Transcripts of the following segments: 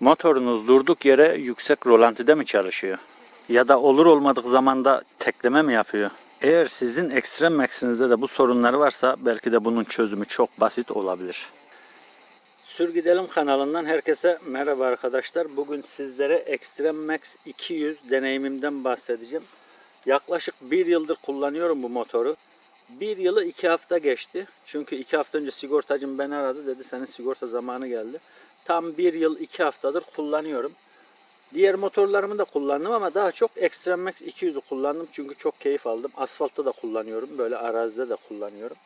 Motorunuz durduk yere yüksek rolantide mi çalışıyor? Ya da olur olmadık zamanda tekleme mi yapıyor? Eğer sizin Extreme Max'inizde de bu sorunları varsa belki de bunun çözümü çok basit olabilir. Sür Gidelim kanalından herkese merhaba arkadaşlar. Bugün sizlere Extreme Max 200 deneyimimden bahsedeceğim. Yaklaşık bir yıldır kullanıyorum bu motoru. Bir yılı iki hafta geçti. Çünkü iki hafta önce sigortacım beni aradı. Dedi senin sigorta zamanı geldi. Tam bir yıl iki haftadır kullanıyorum. Diğer motorlarımı da kullandım ama daha çok Extreme Max 200'ü kullandım. Çünkü çok keyif aldım. Asfaltta da kullanıyorum. Böyle arazide de kullanıyorum.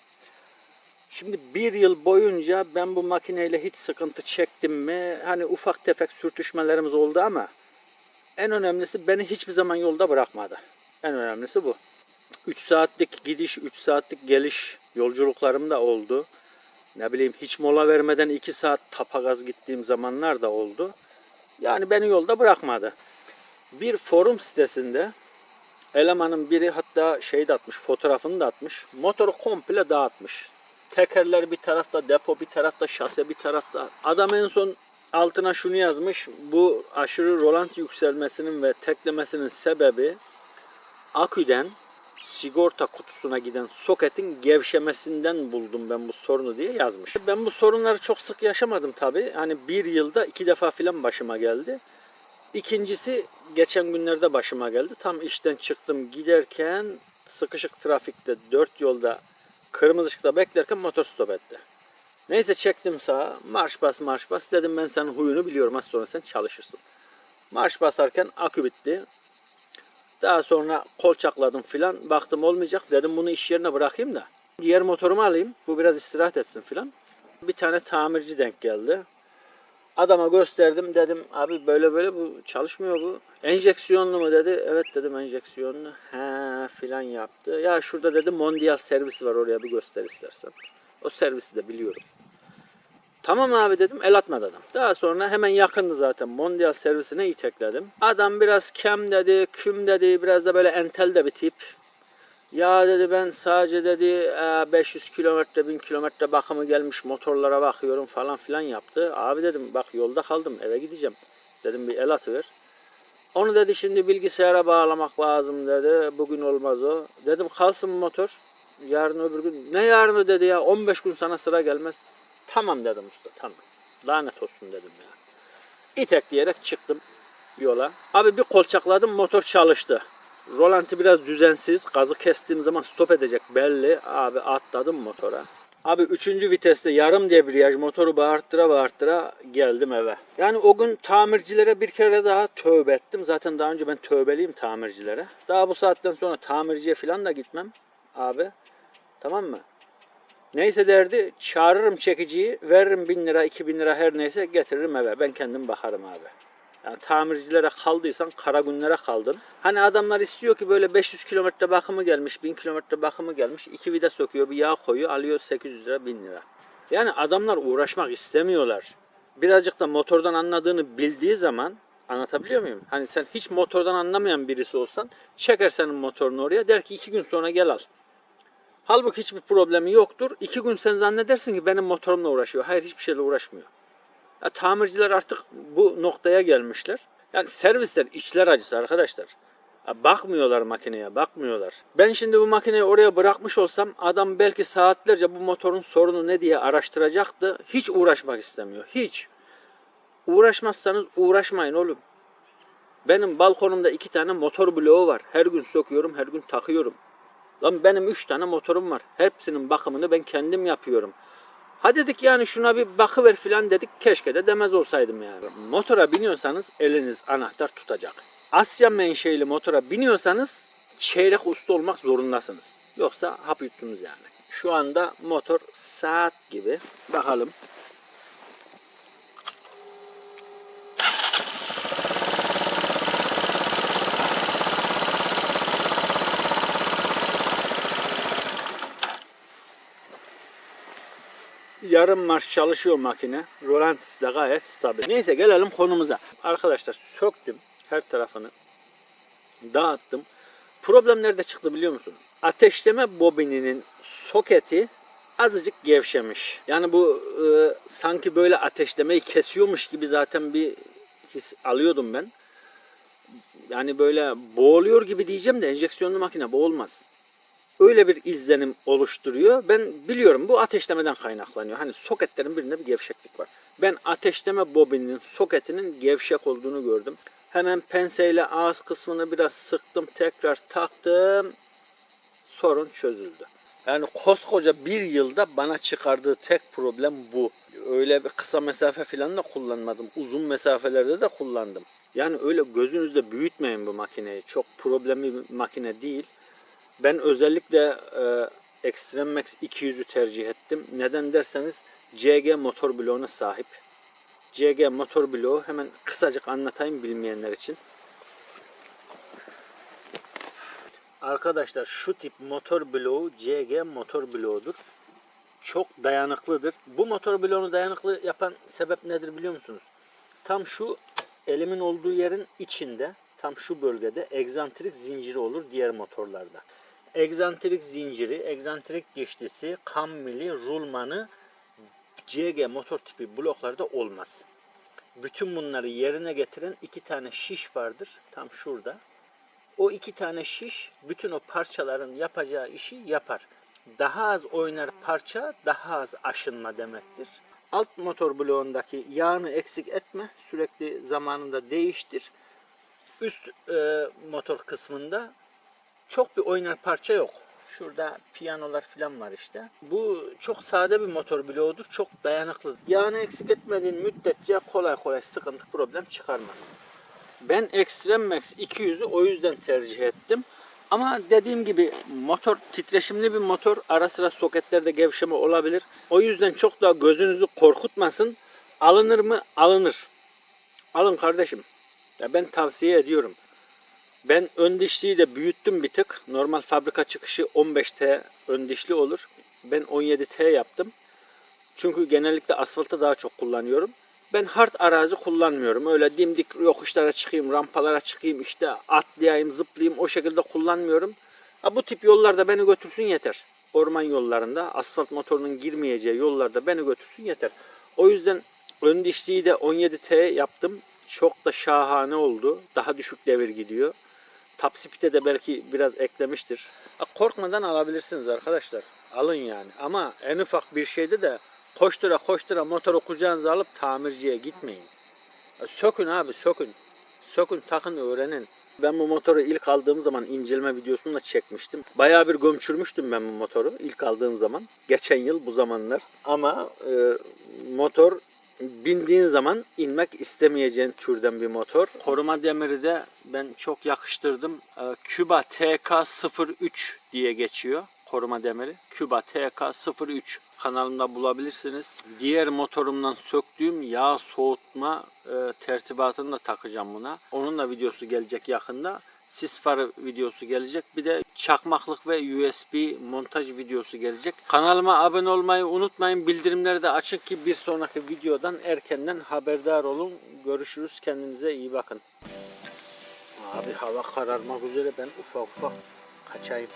Şimdi bir yıl boyunca ben bu makineyle hiç sıkıntı çektim mi? Hani ufak tefek sürtüşmelerimiz oldu ama en önemlisi beni hiçbir zaman yolda bırakmadı. En önemlisi bu. 3 saatlik gidiş, 3 saatlik geliş yolculuklarım da oldu. Ne bileyim hiç mola vermeden 2 saat tapagaz gittiğim zamanlar da oldu. Yani beni yolda bırakmadı. Bir forum sitesinde elemanın biri hatta şey de atmış, fotoğrafını da atmış. Motoru komple dağıtmış. Tekerler bir tarafta, depo bir tarafta, şase bir tarafta. Adam en son altına şunu yazmış. Bu aşırı rolant yükselmesinin ve teklemesinin sebebi aküden sigorta kutusuna giden soketin gevşemesinden buldum ben bu sorunu diye yazmış. Ben bu sorunları çok sık yaşamadım tabi. Hani bir yılda iki defa filan başıma geldi. İkincisi geçen günlerde başıma geldi. Tam işten çıktım giderken sıkışık trafikte dört yolda kırmızı ışıkta beklerken motor stop etti. Neyse çektim sağa marş bas marş bas dedim ben senin huyunu biliyorum az sonra sen çalışırsın. Marş basarken akü bitti. Daha sonra kolçakladım filan. Baktım olmayacak. Dedim bunu iş yerine bırakayım da. Diğer motorumu alayım. Bu biraz istirahat etsin filan. Bir tane tamirci denk geldi. Adama gösterdim. Dedim abi böyle böyle bu çalışmıyor bu. Enjeksiyonlu mu dedi. Evet dedim enjeksiyonlu. He filan yaptı. Ya şurada dedim Mondial servisi var oraya bir göster istersen. O servisi de biliyorum. Tamam abi dedim el atmadı adam. Daha sonra hemen yakındı zaten Mondial servisine itekledim. Adam biraz kem dedi, küm dedi, biraz da böyle entel de bir tip. Ya dedi ben sadece dedi "e, 500 kilometre 1000 kilometre bakımı gelmiş motorlara bakıyorum falan filan yaptı. Abi dedim bak yolda kaldım eve gideceğim. Dedim bir el atıver. Onu dedi şimdi bilgisayara bağlamak lazım dedi. Bugün olmaz o. Dedim kalsın motor. Yarın öbür gün. Ne yarını dedi ya 15 gün sana sıra gelmez. Tamam dedim usta tamam. Lanet olsun dedim ya. İtekleyerek çıktım yola. Abi bir kolçakladım motor çalıştı. Rolanti biraz düzensiz. Gazı kestiğim zaman stop edecek belli. Abi atladım motora. Abi üçüncü viteste yarım debriyaj motoru bağırttıra bağırttıra geldim eve. Yani o gün tamircilere bir kere daha tövbe ettim. Zaten daha önce ben tövbeliyim tamircilere. Daha bu saatten sonra tamirciye falan da gitmem abi. Tamam mı? Neyse derdi çağırırım çekiciyi veririm bin lira iki bin lira her neyse getiririm eve ben kendim bakarım abi. Yani tamircilere kaldıysan kara günlere kaldın. Hani adamlar istiyor ki böyle 500 kilometre bakımı gelmiş 1000 kilometre bakımı gelmiş iki vida söküyor bir yağ koyuyor alıyor 800 lira 1000 lira. Yani adamlar uğraşmak istemiyorlar. Birazcık da motordan anladığını bildiği zaman anlatabiliyor muyum? Hani sen hiç motordan anlamayan birisi olsan çeker senin motorunu oraya der ki iki gün sonra gel al. Halbuki hiçbir problemi yoktur. İki gün sen zannedersin ki benim motorumla uğraşıyor. Hayır hiçbir şeyle uğraşmıyor. Ya, tamirciler artık bu noktaya gelmişler. Yani servisler içler acısı arkadaşlar. Ya, bakmıyorlar makineye, bakmıyorlar. Ben şimdi bu makineyi oraya bırakmış olsam adam belki saatlerce bu motorun sorunu ne diye araştıracaktı. Hiç uğraşmak istemiyor. Hiç. Uğraşmazsanız uğraşmayın oğlum. Benim balkonumda iki tane motor bloğu var. Her gün söküyorum, her gün takıyorum. Lan benim üç tane motorum var. Hepsinin bakımını ben kendim yapıyorum. Ha dedik yani şuna bir bakıver filan dedik. Keşke de demez olsaydım yani. Motora biniyorsanız eliniz anahtar tutacak. Asya menşeili motora biniyorsanız çeyrek usta olmak zorundasınız. Yoksa hap yuttunuz yani. Şu anda motor saat gibi. Bakalım. Yarım marş çalışıyor makine. Rolantisi de gayet stabil. Neyse gelelim konumuza. Arkadaşlar söktüm her tarafını. Dağıttım. Problem nerede çıktı biliyor musunuz? Ateşleme bobininin soketi azıcık gevşemiş. Yani bu e, sanki böyle ateşlemeyi kesiyormuş gibi zaten bir his alıyordum ben. Yani böyle boğuluyor gibi diyeceğim de enjeksiyonlu makine boğulmaz. Öyle bir izlenim oluşturuyor. Ben biliyorum bu ateşlemeden kaynaklanıyor. Hani soketlerin birinde bir gevşeklik var. Ben ateşleme bobininin soketinin gevşek olduğunu gördüm. Hemen penseyle ağız kısmını biraz sıktım. Tekrar taktım. Sorun çözüldü. Yani koskoca bir yılda bana çıkardığı tek problem bu. Öyle bir kısa mesafe falan da kullanmadım. Uzun mesafelerde de kullandım. Yani öyle gözünüzde büyütmeyin bu makineyi. Çok problemli bir makine değil. Ben özellikle e, Extreme Max 200'ü tercih ettim. Neden derseniz CG motor bloğuna sahip. CG motor bloğu hemen kısacık anlatayım bilmeyenler için. Arkadaşlar şu tip motor bloğu CG motor bloğudur. Çok dayanıklıdır. Bu motor bloğunu dayanıklı yapan sebep nedir biliyor musunuz? Tam şu elimin olduğu yerin içinde, tam şu bölgede egzantrik zinciri olur diğer motorlarda. Egzantrik zinciri, egzantrik dişlisi, kammili, rulmanı CG motor tipi bloklarda olmaz. Bütün bunları yerine getiren iki tane şiş vardır. Tam şurada. O iki tane şiş bütün o parçaların yapacağı işi yapar. Daha az oynar parça, daha az aşınma demektir. Alt motor bloğundaki yağını eksik etme. Sürekli zamanında değiştir. Üst e, motor kısmında çok bir oynar parça yok. Şurada piyanolar falan var işte. Bu çok sade bir motor bloğudur. Çok dayanıklı. Yağını eksik etmediğin müddetçe kolay kolay sıkıntı problem çıkarmaz. Ben Extreme Max 200'ü o yüzden tercih ettim. Ama dediğim gibi motor titreşimli bir motor. Ara sıra soketlerde gevşeme olabilir. O yüzden çok da gözünüzü korkutmasın. Alınır mı? Alınır. Alın kardeşim. Ya ben tavsiye ediyorum. Ben ön dişliyi de büyüttüm bir tık. Normal fabrika çıkışı 15T ön dişli olur. Ben 17T yaptım. Çünkü genellikle asfaltta daha çok kullanıyorum. Ben hard arazi kullanmıyorum. Öyle dimdik yokuşlara çıkayım, rampalara çıkayım, işte atlayayım, zıplayayım o şekilde kullanmıyorum. Ha, bu tip yollarda beni götürsün yeter. Orman yollarında, asfalt motorunun girmeyeceği yollarda beni götürsün yeter. O yüzden ön dişliği de 17T yaptım. Çok da şahane oldu. Daha düşük devir gidiyor. Speed'e de belki biraz eklemiştir. Korkmadan alabilirsiniz arkadaşlar. Alın yani. Ama en ufak bir şeyde de koştura koştura motoru kucağınıza alıp tamirciye gitmeyin. Sökün abi sökün. Sökün takın öğrenin. Ben bu motoru ilk aldığım zaman inceleme videosunu da çekmiştim. Bayağı bir gömçürmüştüm ben bu motoru ilk aldığım zaman. Geçen yıl bu zamanlar. Ama e, motor bindiğin zaman inmek istemeyeceğin türden bir motor. Koruma demiri de ben çok yakıştırdım. E, Cuba TK03 diye geçiyor koruma demiri. Cuba TK03 kanalımda bulabilirsiniz. Diğer motorumdan söktüğüm yağ soğutma e, tertibatını da takacağım buna. Onun da videosu gelecek yakında. Sis farı videosu gelecek. Bir de çakmaklık ve USB montaj videosu gelecek. Kanalıma abone olmayı unutmayın. Bildirimleri de açın ki bir sonraki videodan erkenden haberdar olun. Görüşürüz. Kendinize iyi bakın. Abi hava kararmak üzere ben ufak ufak kaçayım.